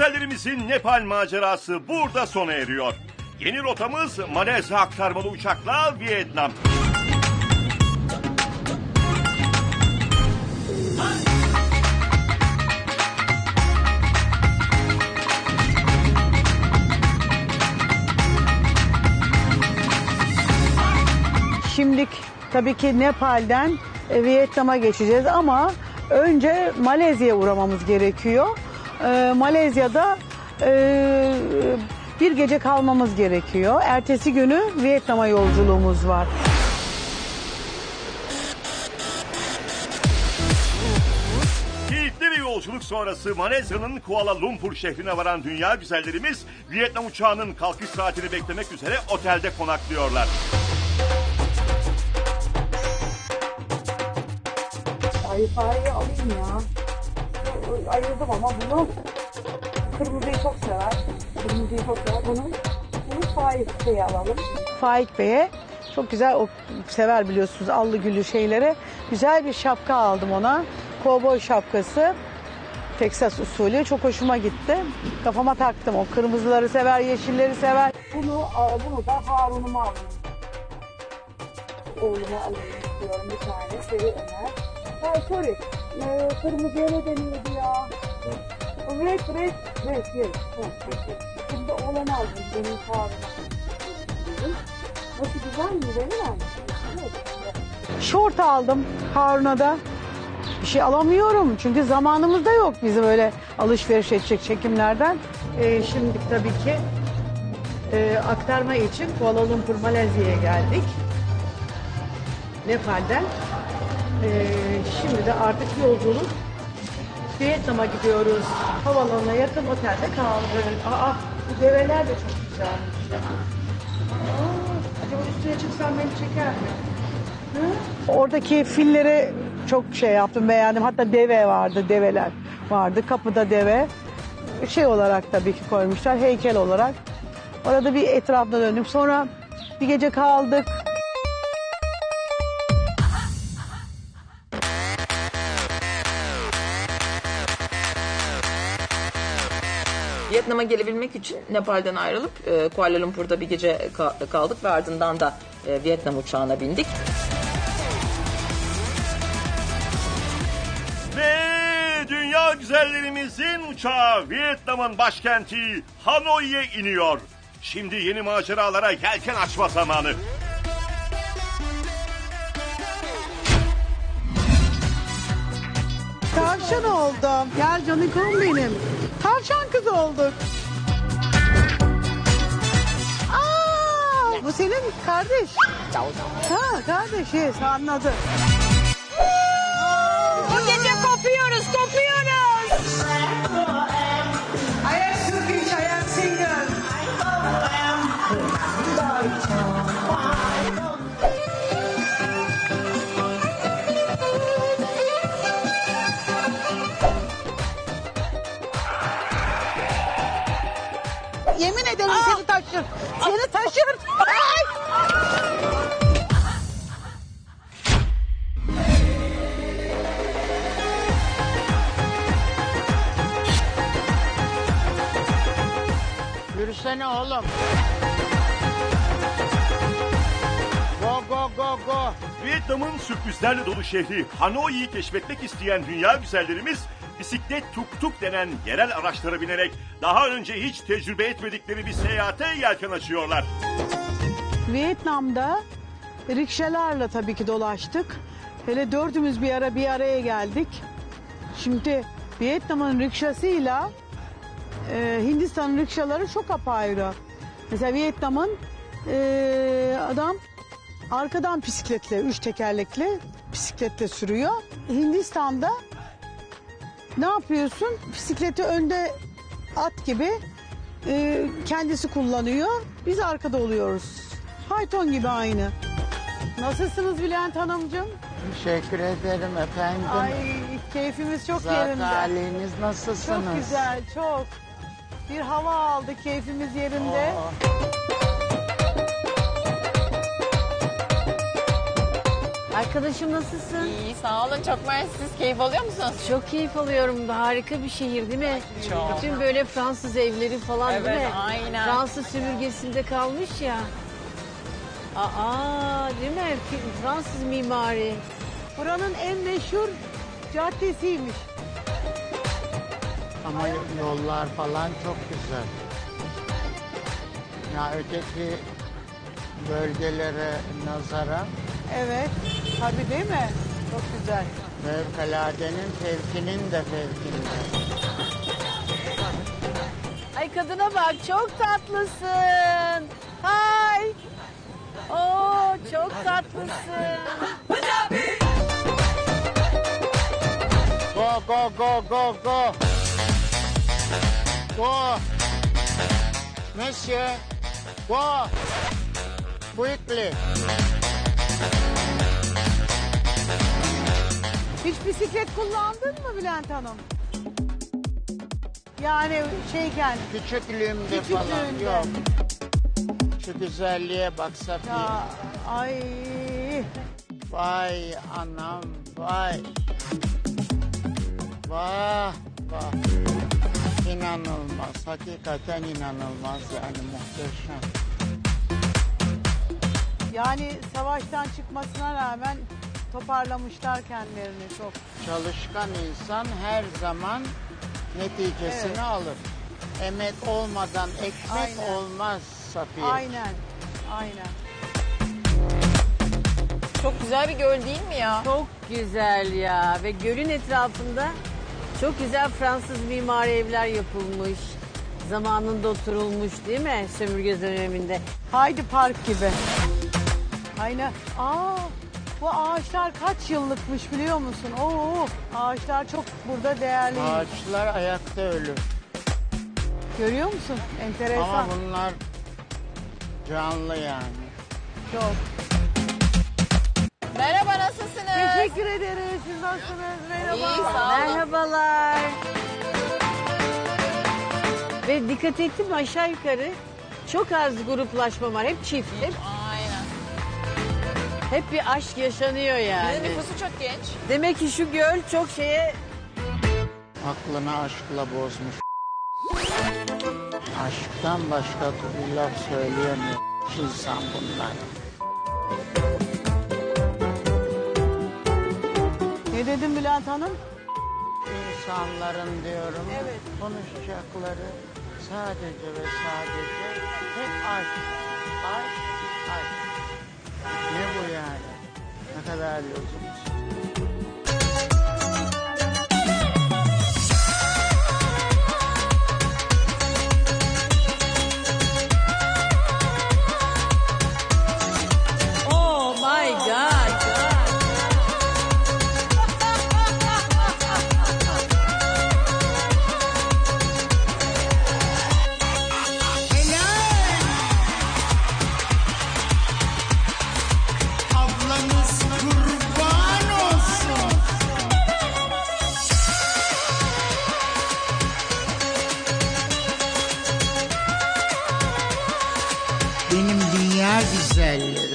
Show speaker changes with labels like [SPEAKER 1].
[SPEAKER 1] güzellerimizin Nepal macerası burada sona eriyor. Yeni rotamız Malezya aktarmalı uçakla Vietnam.
[SPEAKER 2] Şimdilik tabii ki Nepal'den e, Vietnam'a geçeceğiz ama önce Malezya'ya uğramamız gerekiyor. Ee, Malezya'da e, bir gece kalmamız gerekiyor. Ertesi günü Vietnam'a yolculuğumuz var.
[SPEAKER 1] Keyifli bir yolculuk sonrası Malezya'nın Kuala Lumpur şehrine varan dünya güzellerimiz Vietnam uçağının kalkış saatini beklemek üzere otelde konaklıyorlar.
[SPEAKER 3] Ay fareyi alayım ya. Ayırdım ama bunu kırmızıyı çok sever. Kırmızıyı çok sever. Bunu, bunu fareyi alalım.
[SPEAKER 2] Faik Bey'e çok güzel o sever biliyorsunuz allı güllü şeylere. Güzel bir şapka aldım ona. Kovboy şapkası. Teksas usulü çok hoşuma gitti. Kafama taktım. O kırmızıları sever, yeşilleri sever.
[SPEAKER 3] Bunu, bunu da Harun'uma alayım. Oğluma alayım istiyorum bir tane. Seri Ömer. Ha sorry. Kırmızıya ne deniyordu ya? Red, red, red. Ha, Şimdi oğlanı aldım benim Harun'a. Nasıl güzel mi? Benim mi?
[SPEAKER 2] Şort aldım Harun'a da. Bir şey alamıyorum çünkü zamanımız da yok bizim öyle alışveriş edecek çekimlerden. Ee, şimdi tabii ki e, aktarma için Kuala Lumpur Malezya'ya geldik. Nepal'den. Ee, şimdi de artık yolculuk Vietnam'a gidiyoruz. Havalanına yakın otelde kaldık. Aa, bu develer de çok. Aa, acaba üstüne çıksam beni çeker mi? Oradaki filleri çok şey yaptım beğendim. Hatta deve vardı, develer vardı. Kapıda deve. Şey olarak tabii ki koymuşlar, heykel olarak. Orada bir etrafına döndüm. Sonra bir gece kaldık.
[SPEAKER 4] Vietnam'a gelebilmek için Nepal'den ayrılıp e, Kuala Lumpur'da bir gece ka- kaldık ve ardından da e, Vietnam uçağına bindik.
[SPEAKER 1] Ve dünya güzellerimizin uçağı Vietnam'ın başkenti Hanoi'ye iniyor. Şimdi yeni maceralara yelken açma zamanı.
[SPEAKER 2] Tavşan oldum. Gel canikom benim. Tavşan kız olduk. Aa, bu senin kardeş. Ha kardeşiz anladım.
[SPEAKER 4] Bu gece kopuyoruz, kopuyoruz.
[SPEAKER 2] Yemin ederim seni taşır. Seni taşır. Ay!
[SPEAKER 5] Yürüsene oğlum. Go go go go.
[SPEAKER 1] Vietnam'ın sürprizlerle dolu şehri Hanoi'yi keşfetmek isteyen dünya güzellerimiz bisiklet tuk tuk denen yerel araçlara binerek daha önce hiç tecrübe etmedikleri bir seyahate yelken açıyorlar.
[SPEAKER 2] Vietnam'da rikşalarla tabii ki dolaştık. Hele dördümüz bir ara bir araya geldik. Şimdi Vietnam'ın rikşasıyla e, Hindistan'ın rikşaları çok apayrı. Mesela Vietnam'ın e, adam arkadan bisikletle, üç tekerlekli bisikletle sürüyor. Hindistan'da ne yapıyorsun? Bisikleti önde at gibi e, kendisi kullanıyor. Biz arkada oluyoruz. Fayton gibi aynı. Nasılsınız Bülent Hanımcığım?
[SPEAKER 5] Teşekkür ederim efendim.
[SPEAKER 2] Ay keyfimiz çok
[SPEAKER 5] Zat
[SPEAKER 2] yerinde.
[SPEAKER 5] haliniz
[SPEAKER 2] Çok
[SPEAKER 5] nasılsınız?
[SPEAKER 2] güzel, çok. Bir hava aldık, keyfimiz yerinde.
[SPEAKER 5] Oo.
[SPEAKER 6] Arkadaşım nasılsın?
[SPEAKER 4] İyi sağ olun çok mersi. Siz keyif alıyor musunuz?
[SPEAKER 6] Çok keyif alıyorum. Harika bir şehir değil mi?
[SPEAKER 4] Çok.
[SPEAKER 6] Bütün böyle Fransız evleri falan değil
[SPEAKER 4] Evet,
[SPEAKER 6] mi?
[SPEAKER 4] aynen.
[SPEAKER 6] Fransız sömürgesinde kalmış ya. Aa değil mi? Fransız mimari.
[SPEAKER 2] Buranın en meşhur caddesiymiş.
[SPEAKER 5] Ama yollar falan çok güzel. Ya öteki bölgelere nazaran
[SPEAKER 2] Evet. Tabii değil mi? Çok güzel.
[SPEAKER 5] fevkaladenin fevkinin de fevkinde.
[SPEAKER 6] Ay kadına bak çok tatlısın. Hay. Oo çok tatlısın.
[SPEAKER 5] Go go go go go. Go. Monsieur. Go. Quickly.
[SPEAKER 2] Hiç bisiklet kullandın mı Bülent Hanım? Yani şeyken
[SPEAKER 5] Küçüklüğümde falan
[SPEAKER 2] Küçüklüğünde.
[SPEAKER 5] yok. Şu güzelliğe bak Safiye.
[SPEAKER 2] ya ay
[SPEAKER 5] Vay anam vay. Vah vah. İnanılmaz. Hakikaten inanılmaz yani muhteşem.
[SPEAKER 2] yani savaştan çıkmasına rağmen toparlamışlar kendilerini çok.
[SPEAKER 5] Çalışkan insan her zaman neticesini
[SPEAKER 2] Evet.
[SPEAKER 5] alır. Emek olmadan ekmek
[SPEAKER 2] Aynen.
[SPEAKER 5] olmaz Safiye.
[SPEAKER 2] Aynen. Aynen.
[SPEAKER 4] Çok güzel bir göl değil mi ya?
[SPEAKER 6] Çok güzel ya ve gölün etrafında çok güzel Fransız mimari evler yapılmış. Zamanında oturulmuş değil mi sömürge döneminde?
[SPEAKER 2] Haydi park gibi. Aynen. Aa, bu ağaçlar kaç yıllıkmış biliyor musun? Oo, ağaçlar çok burada değerli.
[SPEAKER 5] Ağaçlar ayakta ölür.
[SPEAKER 2] Görüyor musun? Enteresan.
[SPEAKER 5] Ama bunlar canlı yani.
[SPEAKER 2] Çok.
[SPEAKER 4] Merhaba nasılsınız?
[SPEAKER 2] Teşekkür ederiz. Siz nasılsınız? Merhaba.
[SPEAKER 4] İyi sağ olun.
[SPEAKER 6] Merhabalar. Ve dikkat ettim aşağı yukarı çok az gruplaşma var. Hep çift, hep. Hep bir aşk yaşanıyor
[SPEAKER 4] Bir de
[SPEAKER 6] yani.
[SPEAKER 4] nüfusu çok genç.
[SPEAKER 6] Demek ki şu göl çok şeye
[SPEAKER 5] Aklını aşkla bozmuş. Aşktan başka bir laf söyleyemiyor. İnsan bunlar.
[SPEAKER 2] Ne dedin Bülent Hanım?
[SPEAKER 5] İnsanların diyorum
[SPEAKER 2] Evet.
[SPEAKER 5] konuşacakları sadece ve sadece hep aşk. Aşk, aşk. Ne bu yani? Ne kadar lüzumsuz. Benim dünya güzellerim.